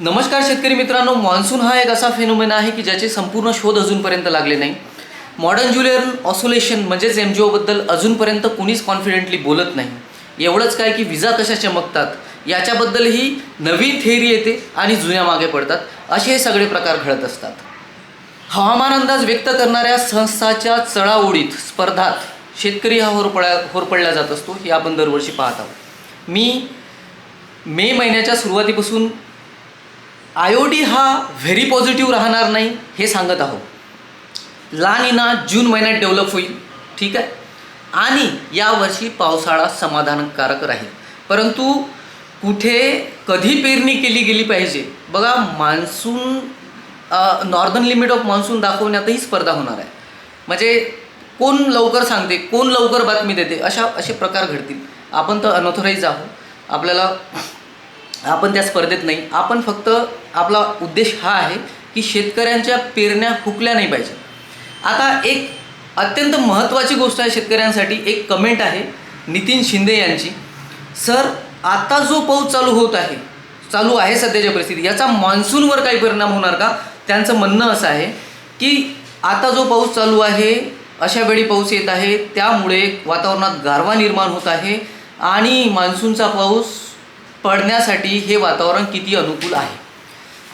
नमस्कार शेतकरी मित्रांनो मान्सून हा एक असा फेनोमेन आहे की ज्याचे संपूर्ण शोध अजूनपर्यंत लागले नाही. मॉडर्न ज्युलियन ऑसोलेशन म्हणजेच एम जी ओबद्दल अजूनपर्यंत कुणीच कॉन्फिडेंटली बोलत नाही. एवढंच काय की विजा कशा चमकतात याच्याबद्दलही नवीन थेअरी येते आणि जुन्या मागे पडतात. असे हे सगळे प्रकार घडत असतात. हवामान अंदाज व्यक्त करणाऱ्या संस्थाच्या चढाओढीत स्पर्धात शेतकरी हा होरपळा होरपडला जात असतो हे आपण दरवर्षी पाहत आहोत. मी मे महिन्याच्या सुरुवातीपासून आय ओ डी हा व्हेरी पॉझिटिव्ह राहणार नाही हे सांगत आहोत. लानिना जून महिन्यात डेव्हलप होईल ठीक आहे? आणि यावर्षी पावसाळा समाधानकारक राहील. परंतु कुठे कधी पेरणी केली गेली पाहिजे? बघा monsoon northern limit of monsoon दाखवण्यातही स्पर्धा होणार आहे. म्हणजे कोण लवकर सांगते कोण लवकर बातमी देते अशा असे प्रकार घडतील. आपण तर अनऑथोराईज आहोत. आपल्याला आपण त्या स्पर्धेत नाही. आपण फक्त आपला उद्देश हा आहे की शेतकऱ्यांच्या पेरण्या हुकल्या नाही पाहिजे. आता एक अत्यंत महत्त्वाची गोष्ट आहे शेतकऱ्यांसाठी. एक कमेंट आहे नितीन शिंदे यांची. सर आता जो पाऊस चालू होत आहे चालू आहे सध्याच्या परिस्थिती याचा मान्सूनवर काही परिणाम होणार का? त्यांचं म्हणणं असं आहे की आता जो पाऊस चालू आहे अशा वेळी पाऊस येत आहे त्यामुळे वातावरणात गारवा निर्माण होत आहे आणि मान्सूनचा पाऊस पडण्यासाठी हे वातावरण किती अनुकूल आहे?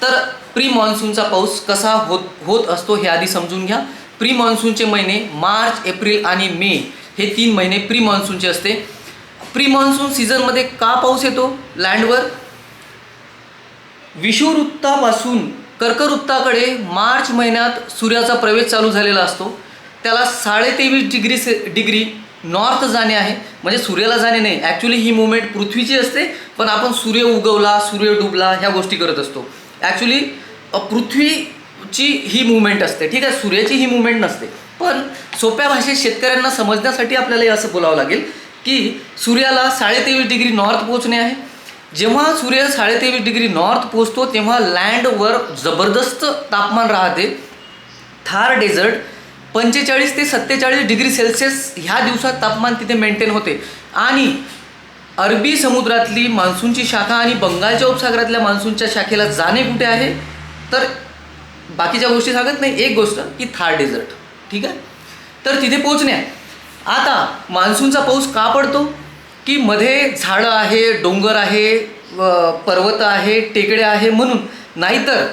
तर प्री मॉन्सूनचा पाऊस कसा होत होत असतो हे आधी समजून घ्या. प्री मॉन्सूनचे महिने मार्च एप्रिल आणि मे हे तीन महिने प्री मान्सूनचे असते. प्री मान्सून सीझनमध्ये का पाऊस येतो? लँडवर? विषुवृत्तापासून कर्कवृत्ताकडे मार्च महिन्यात सूर्याचा प्रवेश चालू झालेला असतो. त्याला साडेतेवीस डिग्री से डिग्री नॉर्थ जाणे आहे. म्हणजे सूर्याला जाणे नाही. ॲक्च्युली ही मुवमेंट पृथ्वीची असते पण आपण सूर्य उगवला सूर्य डुबला ह्या गोष्टी करत असतो. ॲक्च्युली पृथ्वीची ही मुवमेंट असते. ठीक आहे सूर्याची ही मुवमेंट नसते. पण सोप्या भाषेत शेतकऱ्यांना समजण्यासाठी आपल्याला हे असं बोलावं लागेल की सूर्याला साडेतेवीस डिग्री नॉर्थ पोहोचणे आहे. जेव्हा सूर्य साडेतेवीस डिग्री नॉर्थ पोचतो तेव्हा लँडवर जबरदस्त तापमान राहते. थार डेझर्ट पंचेचाळीस ते सत्तेचाळीस डिग्री सेल्सिअस ह्या दिवसात तापमान तिथे मेंटेन होते. आणि अरबी समुद्रातली मान्सूनची शाखा आणि बंगालच्या उपसागरातल्या मान्सूनच्या शाखेला जाणे कुठे आहे? तर बाकीच्या गोष्टी सांगत नाही. एक गोष्ट की थार डेझर्ट ठीक आहे? तर तिथे पोचणे आता मान्सूनचा पाऊस का पडतो? की मध्ये झाडं आहे डोंगर आहे पर्वत आहे टेकड्या आहे म्हणून. नाहीतर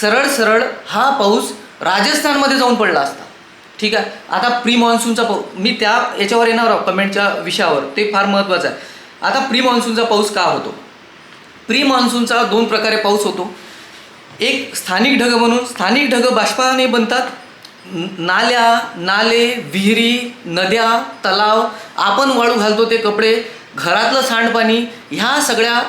सरळ सरळ हा पाऊस राजस्थानमध्ये जाऊन पडला असता. ठीक आहे? आता प्री मान्सूनचा पाऊस मी त्या याच्यावर येणार आहोत कमेंटच्या विषयावर. ते फार महत्त्वाचं आहे. आता प्री मान्सूनचा पाऊस का होतो? प्री मान्सूनचा दोन प्रकारे पाऊस होतो. एक स्थानिक ढग म्हणून स्थानिक ढग बाष्पाने बनतात. नाल्या नाले विहिरी नद्या तलाव आपण वाळू घालतो ते कपडे घरातलं सांडपाणी ह्या सगळ्या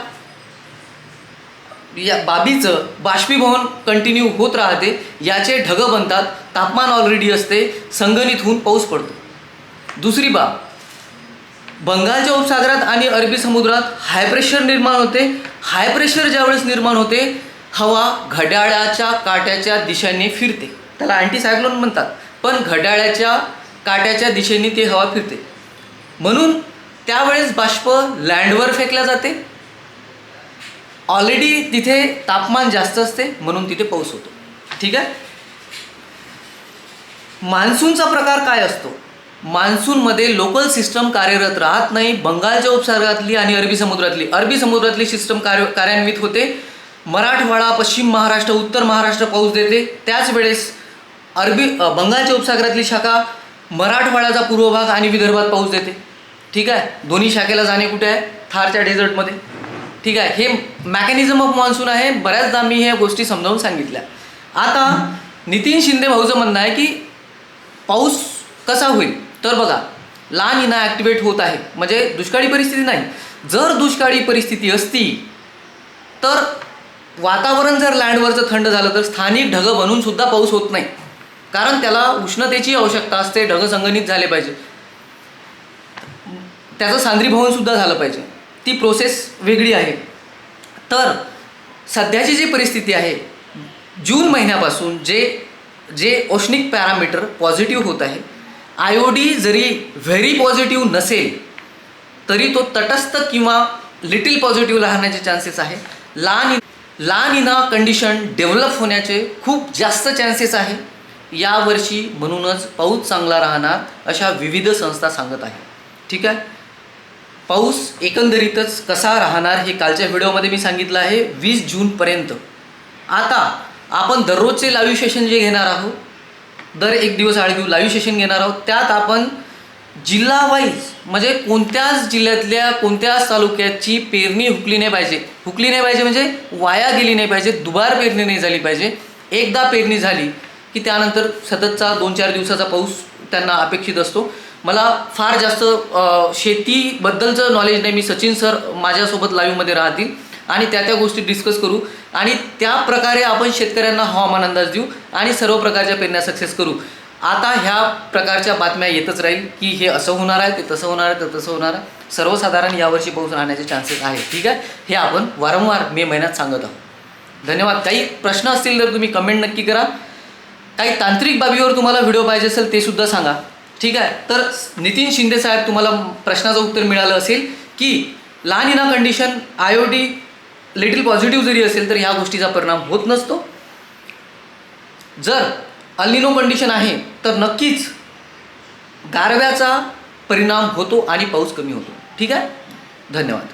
या बाबीचं बाष्पीभवन कंटिन्यू होत राहते याचे ढग बनतात तापमान ऑलरेडी असते संगणित होऊन पाऊस पडतो. दुसरी बाब बंगालच्या उपसागरात आणि अरबी समुद्रात हाय प्रेशर निर्माण होते. हाय प्रेशर ज्यावेळेस निर्माण होते हवा घड्याळाच्या काट्याच्या दिशेने फिरते. त्याला अँटीसायक्लोन म्हणतात. पण घड्याळाच्या काट्याच्या दिशेने ती हवा फिरते. म्हणून त्यावेळेस बाष्प लँडवर फेकल्या जाते. ऑलरेडी तिथे तापमान जास्त असते म्हणून तिथे पाऊस होतो. ठीक आहे? मान्सूनचा प्रकार काय असतो? मान्सूनमध्ये लोकल सिस्टम कार्यरत राहत नाही. बंगालच्या उपसागरातली आणि अरबी समुद्रातली. अरबी समुद्रातली सिस्टम कार्य कार्यान्वित होते. मराठवाडा पश्चिम महाराष्ट्र उत्तर महाराष्ट्र पाऊस देते. त्याच वेळेस अरबी बंगालच्या उपसागरातली शाखा मराठवाड्याचा पूर्व भाग आणि विदर्भात पाऊस देते. ठीक आहे? दोन्ही शाखेला जाणे कुठे आहे? थारच्या डेझर्टमध्ये ठीक आहे हे मॅकॅनिझम ऑफ मान्सून आहे. बऱ्याचदा मी ह्या गोष्टी समजावून सांगितल्या. आता नितीन शिंदे भाऊचं म्हणणं आहे की पाऊस कसा होईल? तर बघा लहान इना ॲक्टिवेट होत आहे. म्हणजे दुष्काळी परिस्थिती नाही. जर दुष्काळी परिस्थिती असती तर वातावरण जर लँडवरचं थंड झालं तर स्थानिक ढग बनून सुद्धा पाऊस होत नाही. कारण त्याला उष्णतेची आवश्यकता असते ढग संगणित झाले पाहिजे. त्याचं सांद्रीभवन सुद्धा झालं पाहिजे. ती प्रोसेस वेगळी आहे. तर सध्याची जी परिस्थिती आहे जून महिन्यापासून जे जे औष्णिक पॅरामीटर पॉझिटिव्ह होत आहे आय ओ डी जरी व्हेरी पॉझिटिव्ह नसेल तरी तो तटस्थ किंवा लिटिल पॉझिटिव्ह राहण्याचे चान्सेस आहे. लहान लहान इना कंडिशन डेव्हलप होण्याचे खूप जास्त चान्सेस आहे. यावर्षी म्हणूनच पाऊस चांगला राहणार अशा विविध संस्था सांगत आहे. ठीक आहे? पाऊस एकंदरीतच कसा राहणार हे कालच्या व्हिडिओमध्ये मी सांगितलं आहे. वीस जूनपर्यंत आता आपण दररोजचे लाईव्ह सेशन जे घेणार आहोत दर एक दिवस आळगीव लाईव्ह सेशन घेणार आहोत त्यात आपण जिल्हावाईज म्हणजे कोणत्याच जिल्ह्यातल्या कोणत्याच तालुक्याची पेरणी हुकली नाही पाहिजे. हुकली नाही पाहिजे म्हणजे वाया गेली नाही पाहिजे दुबार पेरणी नाही झाली पाहिजे. एकदा पेरणी झाली की त्यानंतर सततचा दोन चार दिवसाचा पाऊस त्यांना अपेक्षित असतो. मला फार जास्त शेतीबद्दलचं नॉलेज नाही. मी सचिन सर माझ्यासोबत लाईव्हमध्ये राहतील. आणि त्या त्या गोष्टी डिस्कस करू. आणि त्या प्रकारे आपण शेतकऱ्यांना हवामान अंदाज देऊ. आणि सर्व प्रकारच्या पेरण्या सक्सेस करू. आता ह्या प्रकारच्या बातम्या येतच राहील की हे असं होणार आहे ते तसं होणार आहे ते तसं होणार आहे. सर्वसाधारण यावर्षी पाऊस राहण्याचे चान्सेस आहेत. ठीक आहे? हे आपण वारंवार मे महिन्यात सांगत आहोत. धन्यवाद. काही प्रश्न असतील तर तुम्ही कमेंट नक्की करा. काही तांत्रिक बाबीवर तुम्हाला व्हिडिओ पाहिजे असेल ते सुद्धा सांगा. ठीक आहे. तर नितीन शिंदे साहेब तुम्हाला प्रश्नाचं उत्तर मिळालं असेल की लहान इना condition I O D little positive जरी असेल तर ह्या गोष्टीचा परिणाम होत नसतो. जर अल्निनो कंडिशन आहे तर नक्कीच गारव्याचा परिणाम होतो आणि पाऊस कमी होतो. ठीक आहे? धन्यवाद.